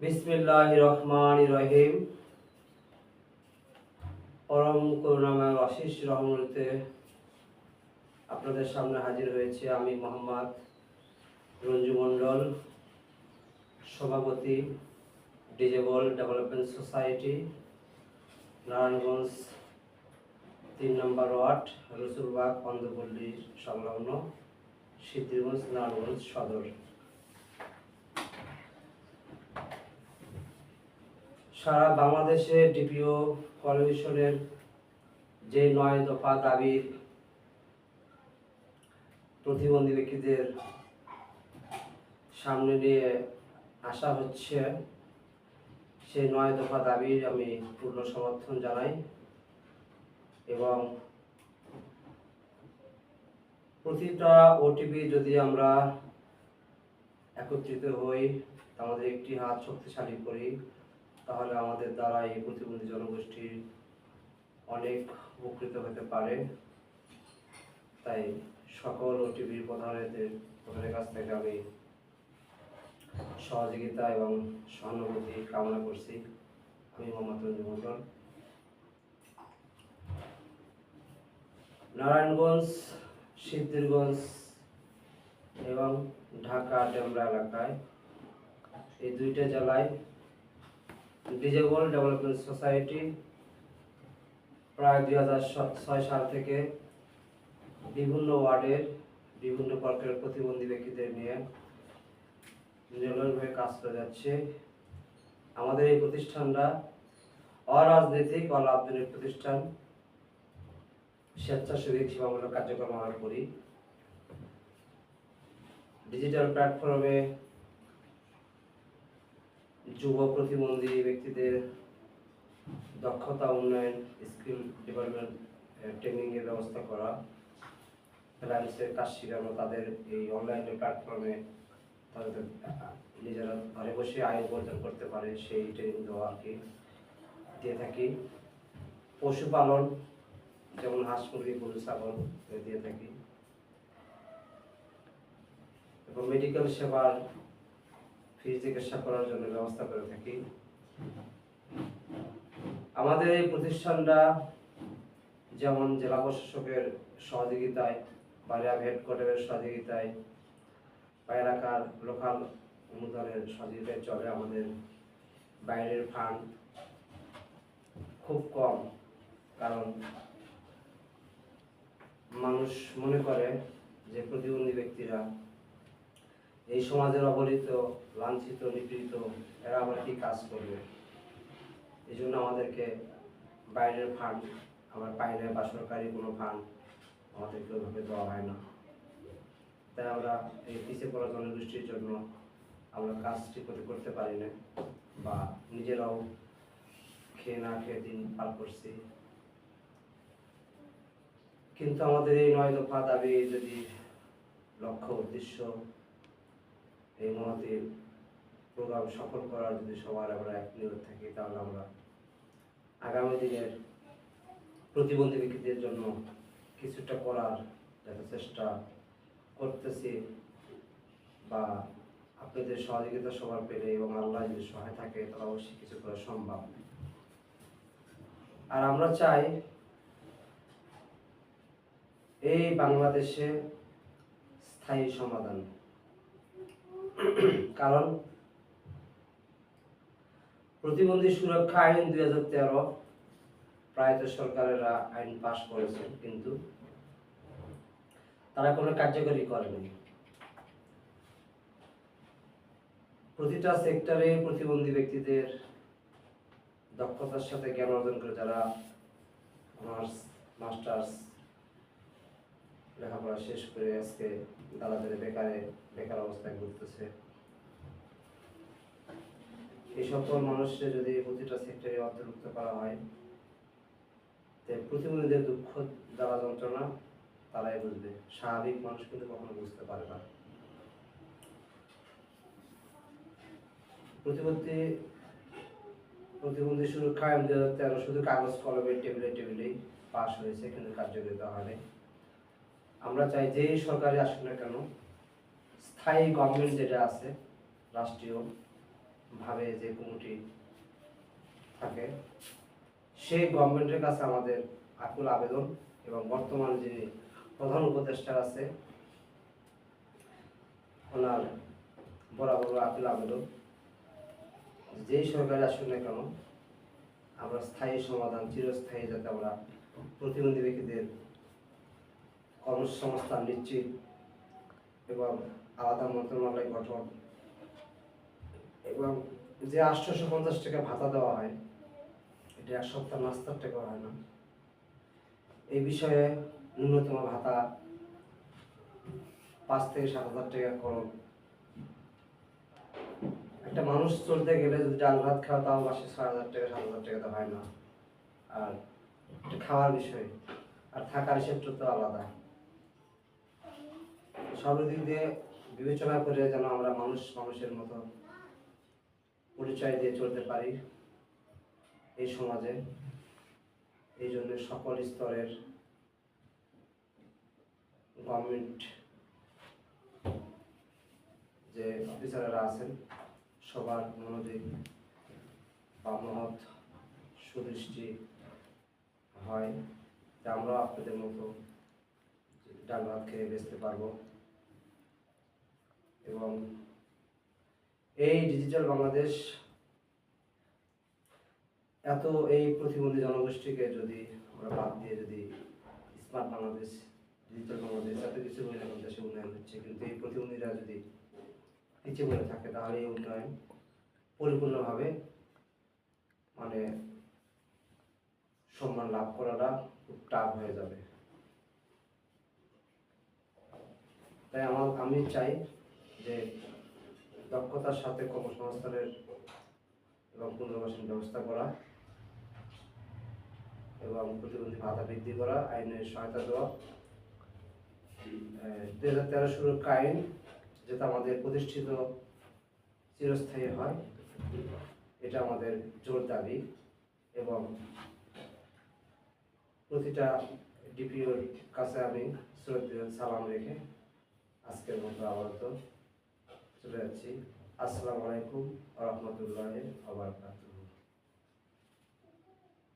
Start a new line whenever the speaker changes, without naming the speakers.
বিসমিল্লাহ রহমান রহিম পরম করুণাময় অশেষ রহমতে আপনাদের সামনে হাজির হয়েছে আমি মোহাম্মদ রঞ্জু মণ্ডল, সভাপতি ডিজেবল ডেভেলপমেন্ট সোসাইটি, নারায়ণগঞ্জ তিন নম্বর ওয়ার্ড, রসুলবাগ অন্ধপল্লীর সংলগ্ন সিদ্ধিরগঞ্জ নারায়ণগঞ্জ সদর। সারা বাংলাদেশে ডিপিও কমিশনের যে নয় দফা দাবির প্রতিবন্ধী ব্যক্তিদের সামনে নিয়ে আসা হচ্ছে, সেই নয় দফা দাবির আমি পূর্ণ সমর্থন জানাই এবং প্রতিটা ওটিপি যদি আমরা একত্রিত হই, আমাদের একটি হাত শক্তিশালী করি তাহলে আমাদের দ্বারা এই প্রতিবন্ধী জনগোষ্ঠী অনেক উপকৃত হতে পারে। তাই সকল ওটিভির প্রধানের প্রধানের কাছ থেকে আমি সহযোগিতা এবং সহানুভূতি কামনা করছি। আমি মোহাম্মদ নারায়ণগঞ্জ, সিদ্ধিরগঞ্জ এবং ঢাকা ডেমরা এলাকায় এই দুইটা জেলায় ডিজেবল ডেভেলপমেন্ট সোসাইটি প্রায় দুই ছয় সাল থেকে বিভিন্ন ওয়ার্ডের বিভিন্ন প্রকারের প্রতিবন্ধী ব্যক্তিদের নিয়ে নিরলসভাবে কাজ করে যাচ্ছে। আমাদের এই প্রতিষ্ঠানটা অরাজনৈতিক অলাভজনক প্রতিষ্ঠান। স্বেচ্ছাসেবী সেবামূলক কার্যক্রম আমরা করি। ডিজিটাল প্ল্যাটফর্মে যুব প্রতিবন্ধী ব্যক্তিদের দক্ষতা উন্নয়ন স্কিল ডেভেলপমেন্ট ট্রেনিং এর ব্যবস্থা করা। ফ্রিল্যান্সের কাজ শেখানো, তাদের এই অনলাইন প্ল্যাটফর্মে তাদের নিজেরা ঘরে বসে আয় উপার্জন করতে পারে, সেই ট্রেনিং দেওয়া আর কি। দিয়ে থাকি। পশুপালন যেমন হাঁস, মুরগি, গরু, ছাগল দিয়ে থাকি। এবং মেডিকেল সেবার ফ্রি চিকিৎসা করার জন্য ব্যবস্থা করে থাকি। আমাদের এই প্রতিষ্ঠানটা যেমন জেলা প্রশাসকের সহযোগিতায় বা হেডকোয়ার্টারের সহযোগিতায় বা এলাকার লোকাল অনুদানের সহযোগিতায় চলে আমাদের। বাইরের ফান্ড খুব কম, কারণ মানুষ মনে করে যে প্রতিবন্ধী ব্যক্তিরা এই সমাজের অবহেলিত, লাঞ্ছিত, নিপীড়িত এরা আবার কি কাজ করবে? এই জন্য আমাদেরকে বাইরের ফান্ড, আবার বাইরে বা সরকারি কোনো ফান্ড আমাদেরকে ওইভাবে দেওয়া হয় না। তাই আমরা এই পিছিয়ে পড়া জনগোষ্ঠীর জন্য আমরা কাজ ঠিক মতো করতে পারি না বা নিজেরাও খেয়ে না খেয়ে দিন পার করছি। কিন্তু আমাদের এই নয় দফা দাবি যদি লক্ষ্য, উদ্দেশ্য এই মহতির প্রোগ্রাম সফল করার যদি সবার আমরা এক নিয়োগ থাকি, তাহলে আমরা আগামী দিনের প্রতিবন্ধী ব্যক্তিদের জন্য কিছুটা করার যাতে চেষ্টা করতেছি বা আপনাদের সহযোগিতা সবার পেলে এবং আল্লাহ যদি সহায় থাকে, তাহলে অবশ্যই কিছু করা সম্ভব। আর আমরা চাই এই বাংলাদেশে স্থায়ী সমাধান। কারণ প্রতিবন্ধী সুরক্ষা আইন দুই হাজার তেরো, প্রায়ত সরকারেরা আইন পাশ করেছেন, কিন্তু তারা কোনো কার্যকরী করেনি। প্রতিটা সেক্টরে প্রতিবন্ধী ব্যক্তিদের দক্ষতার সাথে জ্ঞান অর্জন করে যারা অনার্স মাস্টার্স লেখাপড়া শেষ করে আজকে দাদাদের বেকারে বেকার অবস্থায় ঘুরতেছে এই সকল মানুষকে যদি প্রতিটা সেক্টরে অন্তর্ভুক্ত করা হয় প্রতিবন্ধীদের দুঃখ, জ্বালা যন্ত্রণা তারাই বুঝবে। স্বাভাবিক মানুষ কিন্তু কখনো বুঝতে পারে না। প্রতিবন্ধী প্রতিবন্ধী দুই হাজার তেরো শুধু কাগজ, কলমে, টেবিলে, টেবিলেই পাশ হয়েছে, কিন্তু কার্যকরিতা হয়নি আমরা চাই যে সরকারি আসুন না কেন স্থায়ী গভর্নমেন্ট যেটা আছে রাষ্ট্রীয় ভাবে যে কমিটি থাকে, সেই গভর্নমেন্টের কাছে আমাদের আকুল আবেদন এবং বর্তমান যিনি প্রধান উপদেষ্টা আছে, ওনার বরাবর আকুল আবেদন। যেই সরকারি আসুন না কেন, আমরা স্থায়ী সমাধান, চিরস্থায়ী যাতে আমরা প্রতিবন্ধী ব্যক্তিদের কর্মসংস্থান নিশ্চিত এবং আলাদা মন্ত্রণালয় গঠন। এবং যে আটশোশো পঞ্চাশ টাকা ভাতা দেওয়া হয়, এটা এক সপ্তাহ নাস্তার টাকা হয় না। এই বিষয়ে ন্যূনতম ভাতা পাঁচ থেকে সাত হাজার টাকা করুন। একটা মানুষ চলতে গেলে যদি ডাল ভাত খাওয়া তাও মাসে ছয় হাজার টাকা, সাত হাজার টাকা তো হয় না। আর খাওয়ার বিষয়। আর থাকার হিসেবটা তো আলাদা। সব দিক দিয়ে বিবেচনা করে যেন আমরা মানুষ, মানুষের মতো পরিচয় দিয়ে চলতে পারি এই সমাজে। এই জন্য সকল স্তরের গভর্নমেন্ট যে অফিসাররা আছেন, সবার মনোযোগ বা মহৎ সুদৃষ্টি হয় যে আমরাও আপনাদের মতো ডাল ভাত খেয়ে বেচতে পারব। এবং এই ডিজিটাল বাংলাদেশ এত এই প্রতিবন্ধী জনগোষ্ঠীকে যদি আমরা বাদ দিয়ে যদি স্মার্ট বাংলাদেশ ডিজিটাল বাংলাদেশ, এত কিছু হয়ে এখন দেশে উন্নয়ন হচ্ছে, কিন্তু এই প্রতিবন্ধীরা যদি পিছিয়ে পড়ে থাকে, তাহলে এই উন্নয়ন পরিপূর্ণভাবে মানে সম্মান লাভ করাটা খুব টাফ হয়ে যাবে। তাই আমার, আমি চাই যে দক্ষতার সাথে কর্মসংস্থানের এবং পুনর্বাসন ব্যবস্থা করা এবং প্রতিবন্ধী ভাতা বৃদ্ধি করা, আইনের সহায়তা দেওয়া। দুই হাজার তেরো সুরক্ষা আইন যেটা আমাদের প্রতিষ্ঠিত চিরস্থায়ী হয়, এটা আমাদের জোর দাবি এবং প্রতিটা ডিপিওর কাছে আমি শ্রদ্ধেয় সালাম রেখে আজকের মতো আপাতত চলে যাচ্ছি আসসালামু আলাইকুম রহমতুল্লাহ আবরকাতুহ